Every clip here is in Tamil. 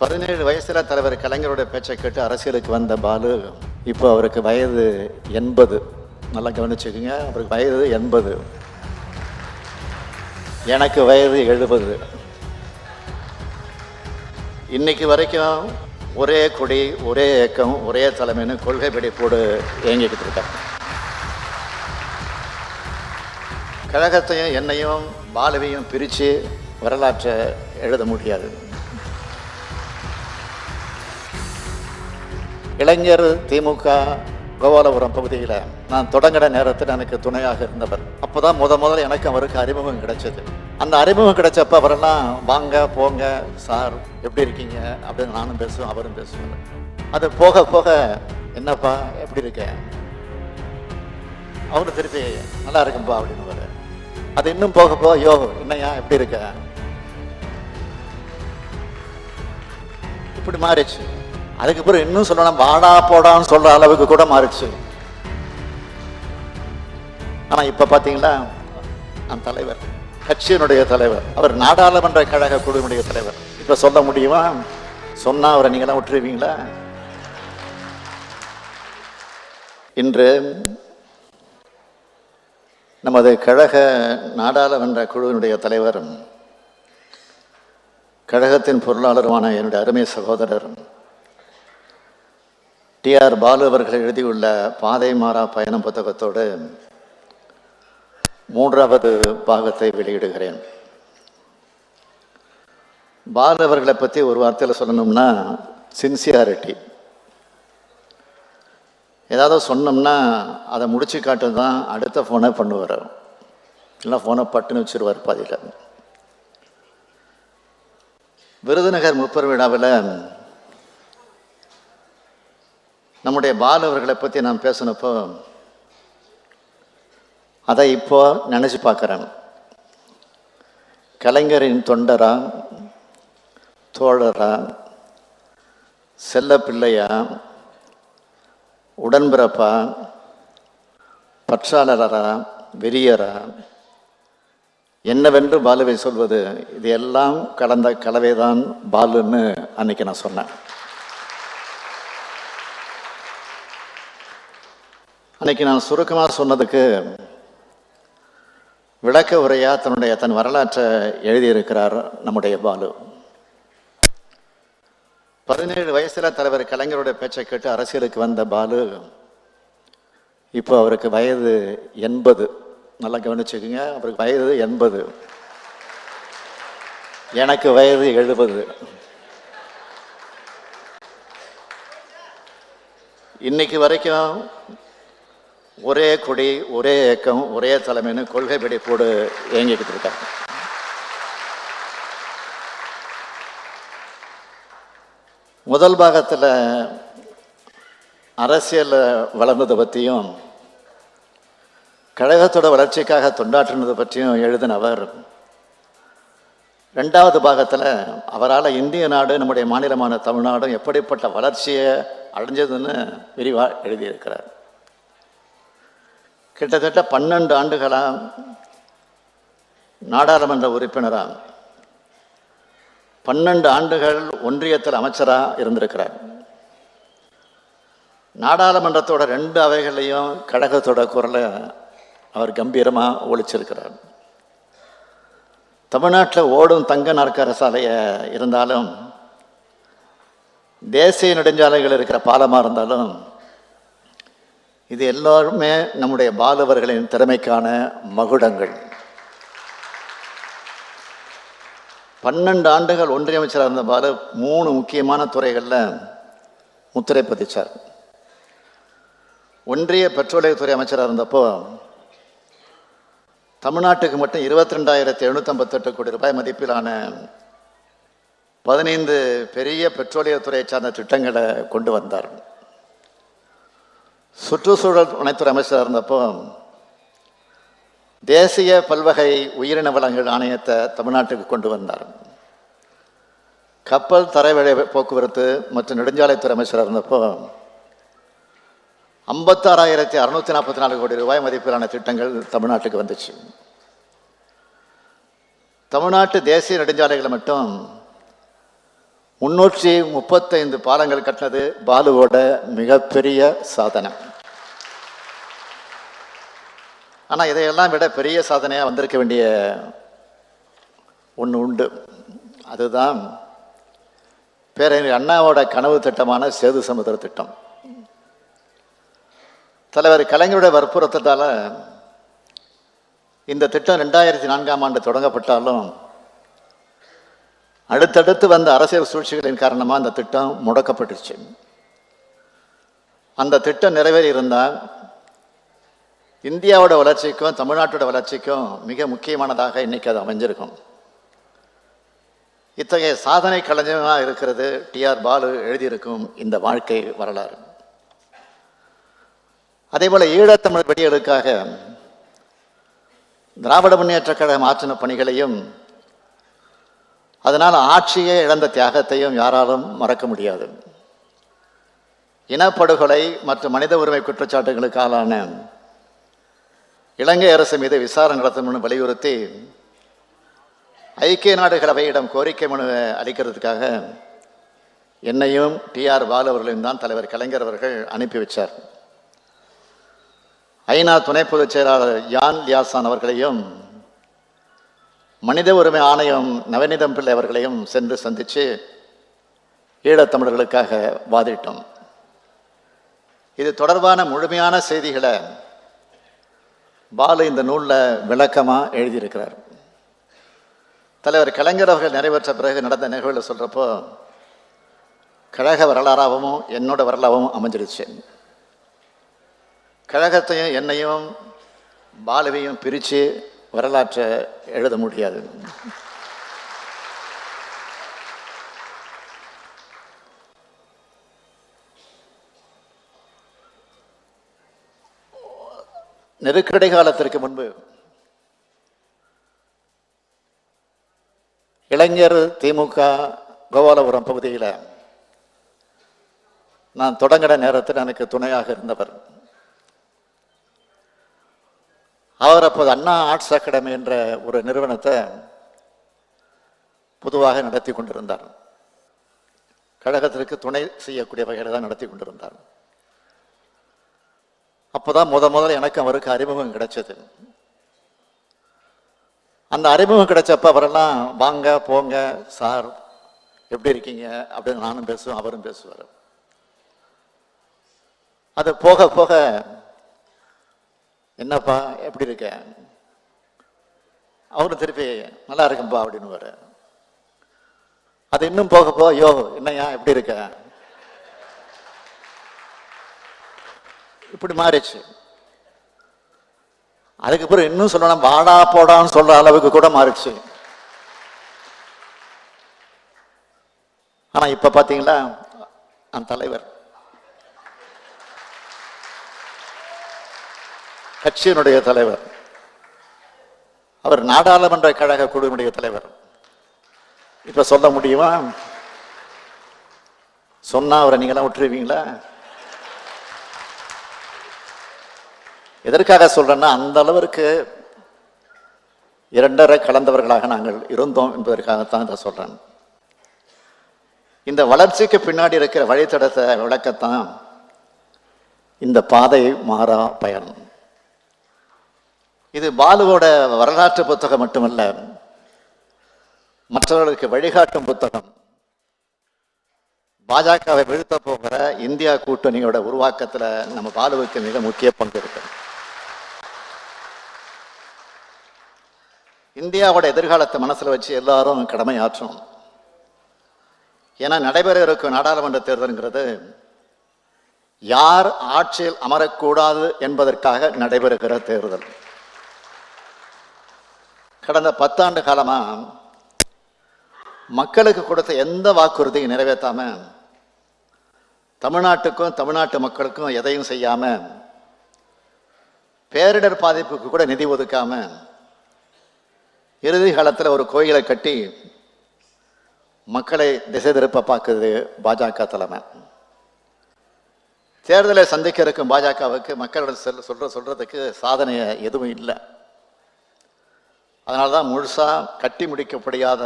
பதினேழு வயசுல தலைவர் கலைஞருடைய பேச்சை கேட்டு அரசியலுக்கு வந்த பாலு இப்போ அவருக்கு வயது எண்பது. நல்லா கவனிச்சுக்கோங்க அவருக்கு வயது எண்பது. எனக்கு வயது எழுபது. இன்னைக்கு வரைக்கும் ஒரே கொடி ஒரே இயக்கம் ஒரே தலைமைன்னு கொள்கை பிடிப்போடு இயங்கிக்கிட்டு இருக்காங்க கழகத்தையும் என்னையும் பாலுவையும் பிரித்து வரலாற்றை எழுத முடியாது. இளைஞர் திமுக கோபாலபுரம் பகுதியில் நான் தொடங்கின நேரத்தில் எனக்கு துணையாக இருந்தவர். அப்போ தான் முத முதல்ல எனக்கு அவருக்கு அறிமுகம் கிடைச்சது. அந்த அறிமுகம் கிடைச்சப்ப அவரெல்லாம் வாங்க போங்க சார் எப்படி இருக்கீங்க? அப்படின்னு நானும் பேசுவேன் அவரும் பேசுவேன் அது போக போக என்னப்பா எப்படி இருக்க? அவரு திருப்பி நல்லா இருக்கும்பா அப்படின்னு அது இன்னும் போக போக யோ என்னையா எப்படி இருக்க? இப்படி மாறிச்சு அதுக்கப்புறம் இன்னும் சொல்லணும் வாடா போடான்னு சொல்ற அளவுக்கு கூட மாறிடுச்சு. ஆனா இப்ப பாத்தீங்களா அந்த தலைவர் கட்சியினுடைய தலைவர் அவர் நாடாளுமன்ற கழக குழுவினுடைய தலைவர். இப்ப சொல்ல முடியுமா? சொன்னா அவரை நீங்களாம் விட்டுருவீங்களா? இன்று நமது கழக நாடாளுமன்ற குழுவினுடைய தலைவர் கழகத்தின் பொருளாளருமான என்னுடைய அருமை சகோதரரும் டிஆர் பாலு அவர்கள் எழுதியுள்ள பாதை மாறா பயணம் புத்தகத்தோடு மூன்றாவது பாகத்தை வெளியிடுகிறேன். பாலு அவர்களை பற்றி ஒரு வார்த்தையில் சொல்லணும்னா சின்சியாரிட்டி ஏதாவது சொன்னோம்னா அதை முடிச்சு காட்டு தான் அடுத்த ஃபோனை பண்ணுவார். இல்லை ஃபோனை பட்டுன்னு வச்சுருவார் பாதியில். விருதுநகர் முப்பர் விழாவில் நம்முடைய பாலவர்களை பற்றி நான் பேசினப்போ அதை இப்போ நினச்சி பார்க்குறேன். கலைஞரின் தொண்டரா தோழரா செல்ல பிள்ளையா உடன்பிறப்பா பற்றாளரா வெறியரா என்னவென்று பாலுவை சொல்வது இது எல்லாம் கலந்த கலவைதான் பாலுன்னு அன்னைக்கு நான் சொன்னேன். அன்னைக்கு நான் சுருக்கமாக சொன்னதுக்கு விளக்க உரையா தன்னுடைய தன் வரலாற்றை எழுதியிருக்கிறார் நம்முடைய பாலு. பதினேழு வயசில் தலைவர் கலைஞருடைய பேச்சை கேட்டு அரசியலுக்கு வந்த பாலு இப்போ அவருக்கு வயது எண்பது. நல்லா கவனிச்சுக்கோங்க அவருக்கு வயது எண்பது. எனக்கு வயது எழுபது. இன்னைக்கு வரைக்கும் ஒரே கொடி ஒரே இயக்கம் ஒரே தலைமைன்னு கொள்கை பிடிப்போடு இயங்கிக்கிட்டு இருக்காங்க முதல் பாகத்தில் அரசியலில் வளர்ந்ததை பற்றியும் கழகத்தோட வளர்ச்சிக்காக தொண்டாற்றினது பற்றியும் எழுதின அவர். ரெண்டாவது பாகத்தில் அவரால் இந்திய நாடு நம்முடைய மாநிலமான தமிழ்நாடும் எப்படிப்பட்ட வளர்ச்சியை அடைஞ்சதுன்னு விரிவாக எழுதியிருக்கிறார். கிட்டத்தட்ட பன்னெண்டு ஆண்டுகளாக நாடாளுமன்ற உறுப்பினராக பன்னெண்டு ஆண்டுகள் ஒன்றியத்தில் அமைச்சராக இருந்திருக்கிறார். நாடாளுமன்றத்தோட ரெண்டு அவைகளையும் கழகத்தோட குரலை அவர் கம்பீரமாக ஒழிச்சிருக்கிறார். தமிழ்நாட்டில் ஓடும் தங்க நாற்கர சாலையை இருந்தாலும் தேசிய நெடுஞ்சாலைகள் இருக்கிற பாலமாக இருந்தாலும் இது எல்லாருமே நம்முடைய பாலவர்களின் திறமைக்கான மகுடங்கள். பன்னெண்டு ஆண்டுகள் ஒன்றிய அமைச்சராக இருந்த பாலு மூணு முக்கியமான துறைகளில் முத்திரை பதிச்சார். ஒன்றிய பெட்ரோலியத்துறை அமைச்சராக இருந்தப்போ தமிழ்நாட்டுக்கு மட்டும் இருபத்தி ரெண்டாயிரத்தி எழுநூற்றம்பத்தெட்டு கோடி ரூபாய் மதிப்பிலான பதினைந்து பெரிய பெட்ரோலியத்துறையை சார்ந்த திட்டங்களை கொண்டு வந்தார். சுற்றுச்சூழல் துணைத்துறை அமைச்சராக இருந்தப்போ தேசிய பல்வகை உயிரின வளங்கள் ஆணையத்தை தமிழ்நாட்டுக்கு கொண்டு வந்தார். கப்பல் தரைவழி போக்குவரத்து மற்றும் நெடுஞ்சாலைத்துறை அமைச்சராக இருந்தப்போ ஐம்பத்தாறாயிரத்தி அறுநூத்தி நாற்பத்தி நாலு கோடி ரூபாய் மதிப்பிலான திட்டங்கள் தமிழ்நாட்டுக்கு வந்துச்சு. தமிழ்நாட்டு தேசிய நெடுஞ்சாலைகளை மட்டும் முன்னூற்றி முப்பத்தைந்து பாலங்கள் கட்டினது பாலுவோட மிகப்பெரிய சாதனை. ஆனால் இதையெல்லாம் விட பெரிய சாதனையாக வந்திருக்க வேண்டிய ஒன்று உண்டு. அதுதான் பேரறிஞர் அண்ணாவோட கனவு திட்டமான சேது சமுத்திர திட்டம். தலைவர் கலைஞருடைய வற்புறுத்தத்தால் இந்த திட்டம் ரெண்டாயிரத்தி நான்காம் ஆண்டு தொடங்கப்பட்டாலும் அடுத்தடுத்து வந்த அரசியல் சூழ்ச்சிகளின் காரணமாக அந்த திட்டம் முடக்கப்பட்டுச்சு. அந்த திட்டம் நிறைவேறி இருந்தால் இந்தியாவோட வளர்ச்சிக்கும் தமிழ்நாட்டோட வளர்ச்சிக்கும் மிக முக்கியமானதாக இன்னைக்கு அது அமைஞ்சிருக்கும். இத்தகைய சாதனை கலைஞனாக இருக்கிறது டிஆர் பாலு எழுதியிருக்கும் இந்த வாழ்க்கை வரலாறு. அதேபோல ஈழத்தமிழ் வெடிகளுக்காக திராவிட முன்னேற்றக் கழகம் ஆற்றின பணிகளையும் அதனால் ஆட்சியை இழந்த தியாகத்தையும் யாராலும் மறக்க முடியாது. இனப்படுகொலை மற்றும் மனித உரிமை குற்றச்சாட்டுகளுக்கு ஆளான இலங்கை அரசு மீது விசாரணை நடத்தணும்னு வலியுறுத்தி ஐக்கிய நாடுகள் அவையிடம் கோரிக்கை மனு அளிக்கிறதுக்காக என்னையும் டிஆர் பாலு அவர்களையும் தான் தலைவர் கலைஞர் அவர்கள் அனுப்பி வச்சார். ஐநா துணை பொதுச் செயலாளர் யான் லியாசான் அவர்களையும் மனித உரிமை ஆணையம் நவநீதம் பிள்ளை அவர்களையும் சென்று சந்தித்து ஈழத்தமிழர்களுக்காக வாதிட்டோம். இது தொடர்பான முழுமையான செய்திகளை பாலு இந்த நூலில் விளக்கமாக எழுதியிருக்கிறார். தலைவர் கலைஞர் அவர்கள் நிறைவேற்ற பிறகு நடந்த நிகழ்வில் சொல்கிறப்போ கழக வரலாறாகவும் என்னோட வரலாறாகவும் அமைஞ்சிருச்சு. கழகத்தையும் என்னையும் பாலுவையும் பிரித்து வரலாற்றை எழுத முடியாது. நெருக்கடி காலத்திற்கு முன்பு இளைஞர் திமுக கோபாலபுரம் பகுதியில் நான் தொடங்கின நேரத்தில் எனக்கு துணையாக இருந்தவர் அவர் அப்போது அண்ணா ஆர்ட்ஸ் அகாடமி என்ற ஒரு நிறுவனத்தை பொதுவாக நடத்தி கொண்டிருந்தார். கழகத்திற்கு துணை செய்யக்கூடிய வகையில் தான் நடத்தி கொண்டிருந்தார். அப்போதான் முத முதல்ல எனக்கு அவருக்கு அறிமுகம் கிடைச்சது. அந்த அறிமுகம் கிடைச்சப்ப அவரெல்லாம் வாங்க போங்க சார் எப்படி இருக்கீங்க? அப்படின்னு நானும் பேசுவேன் அவரும் பேசுவார். அது போக போக என்னப்பா எப்படி இருக்க? அவரும் திருப்பி நல்லா இருக்கும்பா அப்படின்னு அது இன்னும் போக போ யோ என்னையா எப்படி இருக்க? இப்படி மாறிச்சு அதுக்கப்புறம் இன்னும் சொல்லணும் வாடா போடான்னு சொல்ற அளவுக்கு கூட மாறிச்சு ஆனா இப்ப பாத்தீங்களா அந்த தலைவர் கட்சியினுடைய தலைவர். அவர் நாடாளுமன்ற கழக குழுவினுடைய தலைவர். இப்ப சொல்ல முடியுமா? சொன்னா அவரை நீங்களாம் விட்டுருவீங்களா? எதற்காக சொல்றேன்னா அந்த அளவிற்கு இரண்டரை கலந்தவர்களாக நாங்கள் இருந்தோம் என்பதற்காகத்தான் இதை சொல்றேன். இந்த வளர்ச்சிக்கு பின்னாடி இருக்கிற வழித்தடத்தை விளக்கத்தான் இந்த பாதை மாறா பயணம் இது பாலுவோட வரலாற்று புத்தகம் மட்டுமல்ல மற்றவர்களுக்கு வழிகாட்டும் புத்தகம். பாஜகவை வீழ்த்த போகிற இந்தியா கூட்டணியோட உருவாக்கத்தில் நம்ம பாலுவுக்கு மிக முக்கிய பங்கு இருக்கு. இந்தியாவோட எதிர்காலத்தை மனசில் வச்சு எல்லாரும் கடமையாற்றணும் ஏன்னா நடைபெற இருக்கும் நாடாளுமன்ற தேர்தல்ங்கிறது யார் ஆட்சியில் அமரக்கூடாது என்பதற்காக நடைபெறுகிற தேர்தல். கடந்த பத்தாண்டு காலமாக மக்களுக்கு கொடுத்த எந்த வாக்குறுதியும் நிறைவேற்றாம தமிழ்நாட்டுக்கும் தமிழ்நாட்டு மக்களுக்கும் எதையும் செய்யாமல் பேரிடர் பாதிப்புக்கு கூட நிதி ஒதுக்காம இறுதி காலத்தில் ஒரு கோயிலை கட்டி மக்களை திசை திருப்ப பார்க்குது பாஜக தலைமை. தேர்தலை சந்திக்க இருக்கும் பாஜகவுக்கு மக்களோட செல் சொல்கிற சொல்கிறதுக்கு சாதனை எதுவும் இல்லை. அதனால தான் முழுசாக கட்டி முடிக்கப்படியாத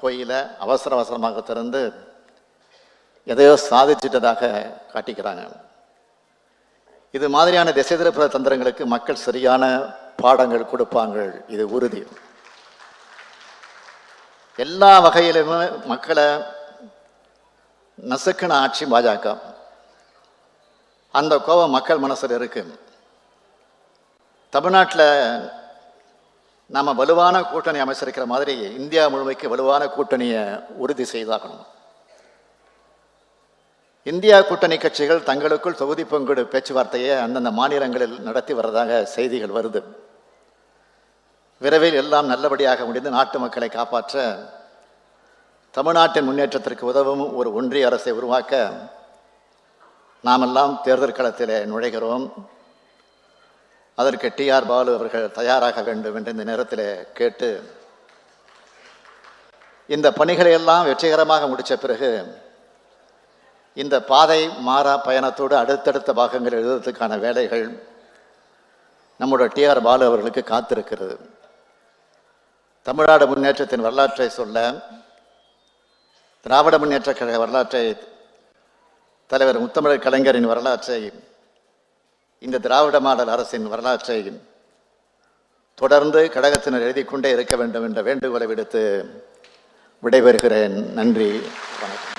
கோயிலை அவசர அவசரமாக திறந்து எதையோ சாதிச்சிட்டதாக காட்டிக்கிறாங்க. இது மாதிரியான திசை திருப்புற தந்திரங்களுக்கு மக்கள் சரியான பாடங்கள் கொடுப்பாங்க இது உறுதி. எல்லா வகையிலுமே மக்களை நசுக்கின ஆட்சி பாஜக. அந்த கோபம் மக்கள் மனசில் இருக்கு. தமிழ்நாட்டில் நாம வலுவான கூட்டணி அமைச்சிருக்கிற மாதிரி இந்தியா முழுமைக்கு வலுவான கூட்டணியை உறுதி செய்தாகணும். இந்தியா கூட்டணி கட்சிகள் தங்களுக்குள் தொகுதி பங்கீடு பேச்சுவார்த்தையை அந்தந்த மாநிலங்களில் நடத்தி வர்றதாக செய்திகள் வருது. விரைவில் எல்லாம் நல்லபடியாக முடிந்து நாட்டு மக்களை காப்பாற்ற தமிழ்நாட்டின் முன்னேற்றத்திற்கு உதவும் ஒரு ஒன்றிய அரசை உருவாக்க நாமெல்லாம் தேர்தல் களத்திலே நுழைகிறோம். அதற்கு டிஆர் பாலு அவர்கள் தயாராக வேண்டும் என்று இந்த நேரத்தில் கேட்டு இந்த பணிகளை எல்லாம் வெற்றிகரமாக முடித்த பிறகு இந்த பாதை மாறா பயணத்தோடு அடுத்தடுத்த பாகங்கள் எழுதுவதற்கான வேலைகள் நம்முடைய டிஆர் பாலு அவர்களுக்கு காத்திருக்கிறது. தமிழ்நாடு முன்னேற்றத்தின் வரலாற்றை சொல்ல திராவிட முன்னேற்ற கழக வரலாற்றை தலைவர் முத்தமிழர் கலைஞரின் வரலாற்றை இந்த திராவிட மாடல் அரசின் வரலாற்றை தொடர்ந்து கழகத்தினர் எழுதிக் கொண்டே இருக்க வேண்டும் என்ற வேண்டுகோளை விடுத்து விடைபெறுகிறேன். நன்றி. வணக்கம்.